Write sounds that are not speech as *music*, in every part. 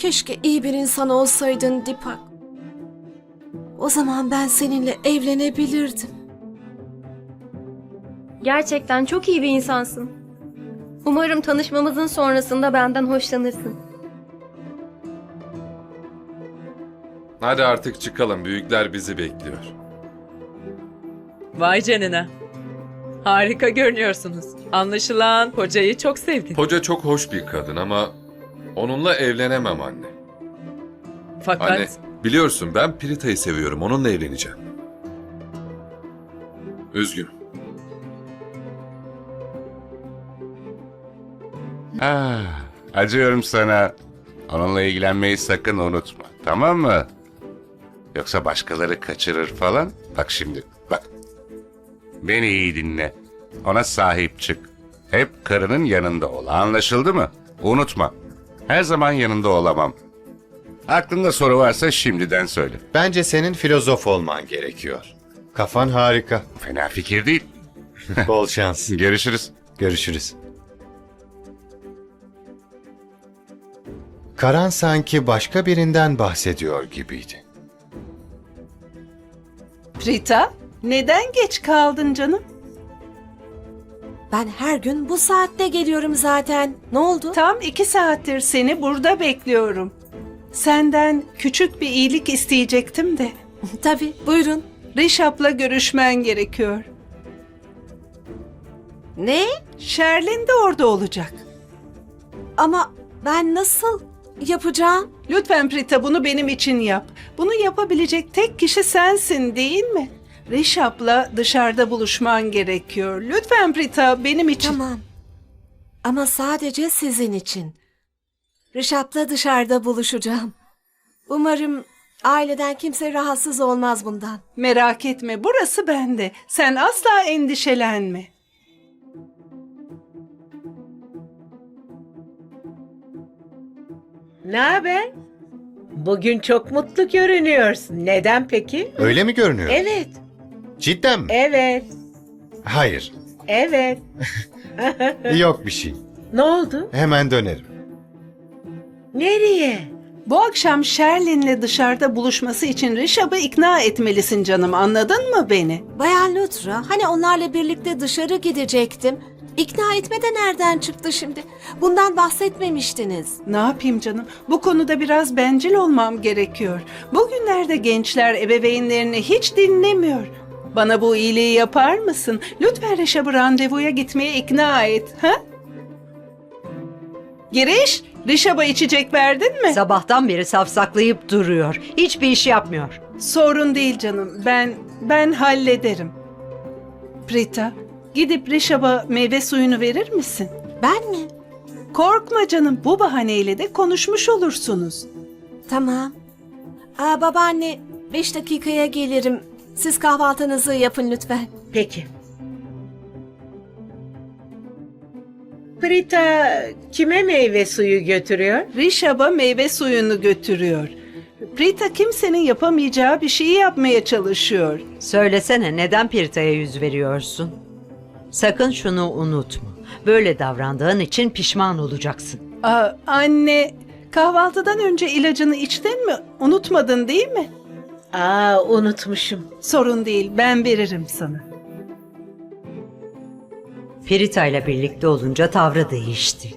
Keşke iyi bir insan olsaydın Dipak. O zaman ben seninle evlenebilirdim. Gerçekten çok iyi bir insansın. Umarım tanışmamızın sonrasında benden hoşlanırsın. Hadi artık çıkalım. Büyükler bizi bekliyor. Vay canına. Harika görünüyorsunuz. Anlaşılan hocayı çok sevdin. Hoca çok hoş bir kadın ama onunla evlenemem anne. Fakat Anne, biliyorsun ben Prita'yı seviyorum. Onunla evleneceğim. Üzgünüm. Ah, acıyorum sana. Onunla ilgilenmeyi sakın unutma. Tamam mı? Yoksa başkaları kaçırır falan. Bak şimdi, bak. Beni iyi dinle. Ona sahip çık. Hep karının yanında ol. Anlaşıldı mı? Unutma. Her zaman yanında olamam. Aklında soru varsa şimdiden söyle. Bence senin filozof olman gerekiyor. Kafan harika. Fena fikir değil. *laughs* Bol şans. Görüşürüz. Görüşürüz. Karan sanki başka birinden bahsediyor gibiydi. Rita, neden geç kaldın canım? Ben her gün bu saatte geliyorum zaten. Ne oldu? Tam iki saattir seni burada bekliyorum. Senden küçük bir iyilik isteyecektim de. *laughs* Tabii, buyurun. Rişap'la görüşmen gerekiyor. Ne? Sherlin de orada olacak. Ama ben nasıl yapacağım? Lütfen Prita bunu benim için yap. Bunu yapabilecek tek kişi sensin değil mi? Rişap'la dışarıda buluşman gerekiyor. Lütfen Prita benim için. Tamam. Ama sadece sizin için. Rişap'la dışarıda buluşacağım. Umarım aileden kimse rahatsız olmaz bundan. Merak etme burası bende. Sen asla endişelenme. Ne haber? Bugün çok mutlu görünüyorsun. Neden peki? Öyle mi görünüyor? Evet, Cidden mi? evet, Hayır. evet. *laughs* Yok bir şey. Ne oldu? Hemen dönerim. Nereye? Bu akşam Sherlin'le dışarıda buluşması için Rişap'ı ikna etmelisin canım. Anladın mı beni? Bayan Lutra, hani onlarla birlikte dışarı gidecektim. İkna etme de nereden çıktı şimdi? Bundan bahsetmemiştiniz. Ne yapayım canım? Bu konuda biraz bencil olmam gerekiyor. Bugünlerde gençler ebeveynlerini hiç dinlemiyor. Bana bu iyiliği yapar mısın? Lütfen Reşap'ı randevuya gitmeye ikna et. Ha? Giriş, Rişap'a içecek verdin mi? Sabahtan beri safsaklayıp duruyor. Hiçbir iş yapmıyor. Sorun değil canım. Ben ben hallederim. Prita, gidip Rişap'a meyve suyunu verir misin? Ben mi? Korkma canım. Bu bahaneyle de konuşmuş olursunuz. Tamam. Aa, babaanne, beş dakikaya gelirim. Siz kahvaltınızı yapın lütfen. Peki. Prita kime meyve suyu götürüyor? Rişap'a meyve suyunu götürüyor. Prita kimsenin yapamayacağı bir şeyi yapmaya çalışıyor. Söylesene neden Pirita'ya yüz veriyorsun? Sakın şunu unutma. Böyle davrandığın için pişman olacaksın. Aa, anne, kahvaltıdan önce ilacını içtin mi? Unutmadın değil mi? Aa unutmuşum. Sorun değil, ben veririm sana. Pirita ile birlikte olunca tavrı değişti.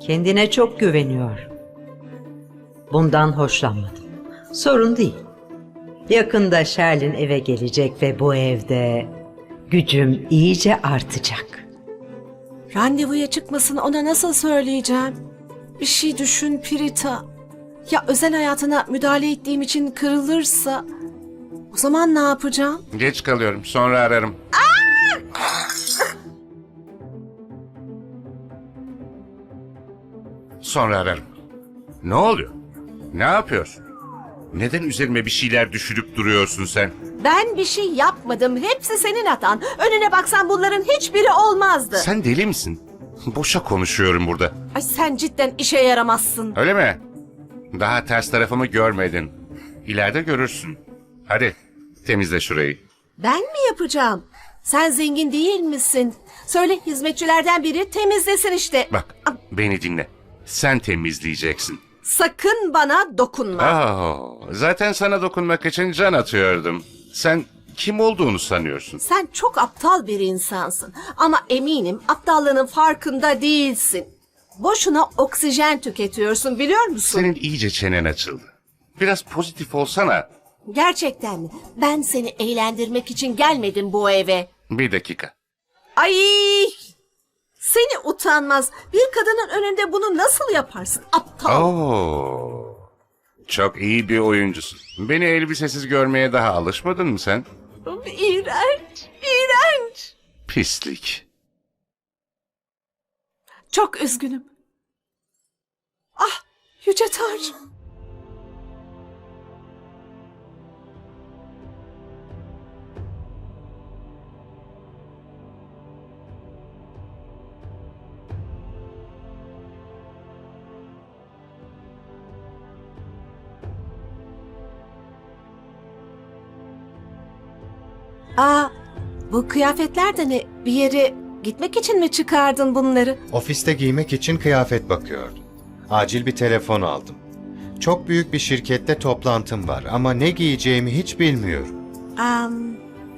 Kendine çok güveniyor. Bundan hoşlanmadım. Sorun değil. Yakında Sherlin eve gelecek ve bu evde gücüm iyice artacak. Randevuya çıkmasını ona nasıl söyleyeceğim? Bir şey düşün Pirita. Ya özel hayatına müdahale ettiğim için kırılırsa... O zaman ne yapacağım? Geç kalıyorum. Sonra ararım. Sonra ararım. Ne oluyor? Ne yapıyorsun? Neden üzerime bir şeyler düşürüp duruyorsun sen? Ben bir şey yapmadım. Hepsi senin hatan. Önüne baksan bunların hiçbiri olmazdı. Sen deli misin? Boşa konuşuyorum burada. Ay sen cidden işe yaramazsın. Öyle mi? Daha ters tarafımı görmedin. İleride görürsün. Hadi temizle şurayı. Ben mi yapacağım? Sen zengin değil misin? Söyle hizmetçilerden biri temizlesin işte. Bak beni dinle. Sen temizleyeceksin. Sakın bana dokunma. Oh, zaten sana dokunmak için can atıyordum. Sen kim olduğunu sanıyorsun? Sen çok aptal bir insansın. Ama eminim aptallığının farkında değilsin. Boşuna oksijen tüketiyorsun biliyor musun? Senin iyice çenen açıldı. Biraz pozitif olsana. Gerçekten mi? Ben seni eğlendirmek için gelmedim bu eve. Bir dakika. Ay! Seni utanmaz. Bir kadının önünde bunu nasıl yaparsın? Aptal. Oo. Çok iyi bir oyuncusun. Beni elbisesiz görmeye daha alışmadın mı sen? İğrenç. İğrenç. Pislik. Çok üzgünüm. Ah! Yüce Tanrım. Aa, bu kıyafetler de ne? Bir yere gitmek için mi çıkardın bunları? Ofiste giymek için kıyafet bakıyordum. Acil bir telefon aldım. Çok büyük bir şirkette toplantım var ama ne giyeceğimi hiç bilmiyorum. Am,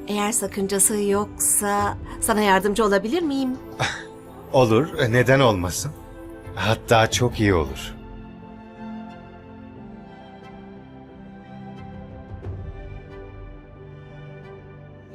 eğer sakıncası yoksa sana yardımcı olabilir miyim? *laughs* Olur, neden olmasın? Hatta çok iyi olur.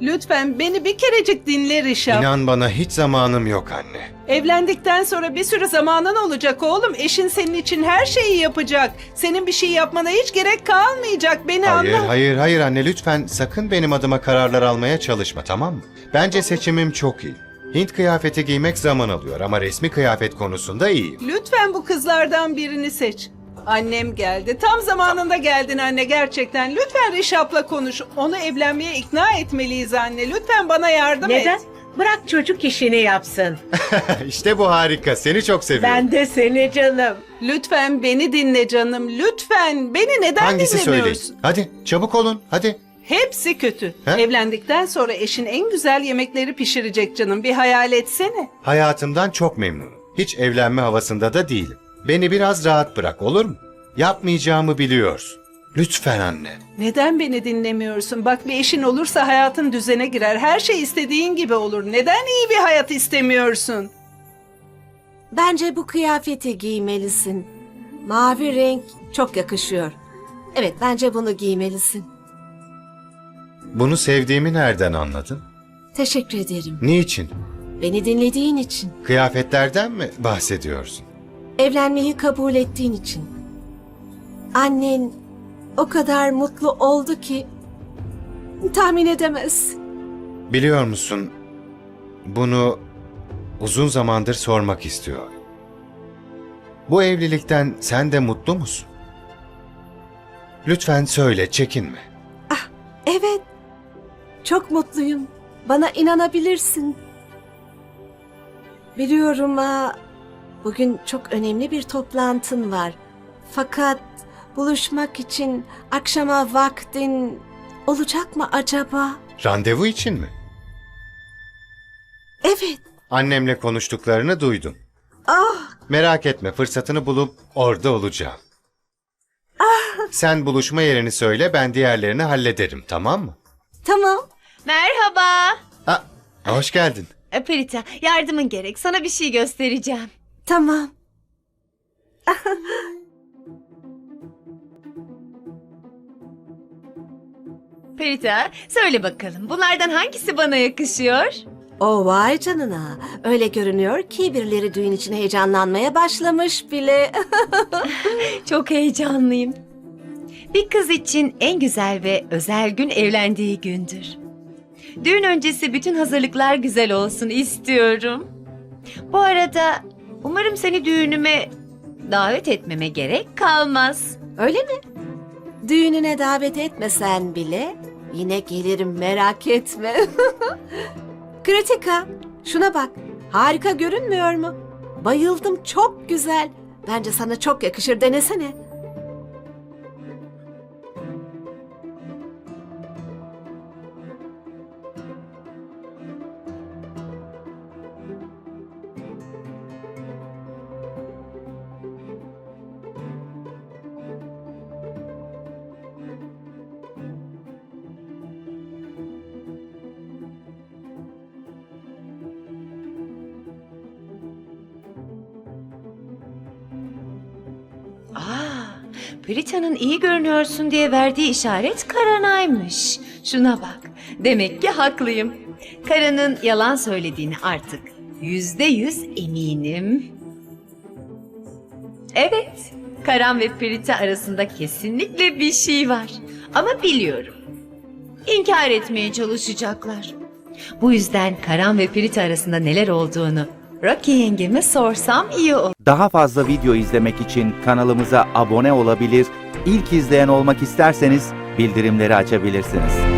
Lütfen beni bir kerecik dinle Rişap. İnan bana hiç zamanım yok anne. Evlendikten sonra bir sürü zamanın olacak oğlum. Eşin senin için her şeyi yapacak. Senin bir şey yapmana hiç gerek kalmayacak. Beni Hayır, anla. hayır, hayır anne lütfen sakın benim adıma kararlar almaya çalışma tamam mı? Bence seçimim çok iyi. Hint kıyafeti giymek zaman alıyor ama resmi kıyafet konusunda iyiyim. Lütfen bu kızlardan birini seç. Annem geldi. Tam zamanında geldin anne gerçekten. Lütfen Rişap'la konuş. Onu evlenmeye ikna etmeliyiz anne. Lütfen bana yardım Neden? et. Bırak çocuk işini yapsın. *laughs* işte bu harika. Seni çok seviyorum. Ben de seni canım. Lütfen beni dinle canım. Lütfen. Beni neden Hangisi dinlemiyorsun? söyleyin? Hadi çabuk olun. Hadi. Hepsi kötü. He? Evlendikten sonra eşin en güzel yemekleri pişirecek canım. Bir hayal etsene. Hayatımdan çok memnunum. Hiç evlenme havasında da değilim. Beni biraz rahat bırak olur mu? Yapmayacağımı biliyorsun. Lütfen anne. Neden beni dinlemiyorsun? Bak bir eşin olursa hayatın düzene girer. Her şey istediğin gibi olur. Neden iyi bir hayat istemiyorsun? Bence bu kıyafeti giymelisin. Mavi renk çok yakışıyor. Evet, bence bunu giymelisin. Bunu sevdiğimi nereden anladın? Teşekkür ederim. Niçin? Beni dinlediğin için. Kıyafetlerden mi bahsediyorsun? Evlenmeyi kabul ettiğin için. Annen o kadar mutlu oldu ki tahmin edemezsin. Biliyor musun? Bunu uzun zamandır sormak istiyor. Bu evlilikten sen de mutlu musun? Lütfen söyle, çekinme. Evet, çok mutluyum. Bana inanabilirsin. Biliyorum ha, bugün çok önemli bir toplantın var. Fakat buluşmak için akşama vaktin olacak mı acaba? Randevu için mi? Evet, Annemle konuştuklarını duydum. ah Merak etme, fırsatını bulup orada olacağım. Sen buluşma yerini söyle, ben diğerlerini hallederim, tamam mı? tamam. Merhaba. Ha, hoş geldin. E, Perita, yardımın gerek. Sana bir şey göstereceğim. Tamam. *laughs* Perita, söyle bakalım. Bunlardan hangisi bana yakışıyor? O vay canına. Öyle görünüyor ki birileri düğün için heyecanlanmaya başlamış bile. *laughs* *laughs* Çok heyecanlıyım. Bir kız için en güzel ve özel gün evlendiği gündür. Düğün öncesi bütün hazırlıklar güzel olsun istiyorum. Bu arada umarım seni düğünüme davet etmeme gerek kalmaz. Öyle mi? Düğününe davet etmesen bile yine gelirim merak etme. *laughs* Kritika, şuna bak. Harika görünmüyor mu? Bayıldım çok güzel. Bence sana çok yakışır denesene. Prita'nın iyi görünüyorsun diye verdiği işaret Karanay'mış. Şuna bak. Demek ki haklıyım. Karan'ın yalan söylediğini artık yüzde yüz eminim. Evet, Karan ve Prita arasında kesinlikle bir şey var. Ama biliyorum. İnkar etmeye çalışacaklar. Bu yüzden Karan ve Prita arasında neler olduğunu Rocky yengeme sorsam iyi olur. Daha fazla video izlemek için kanalımıza abone olabilir, ilk izleyen olmak isterseniz bildirimleri açabilirsiniz.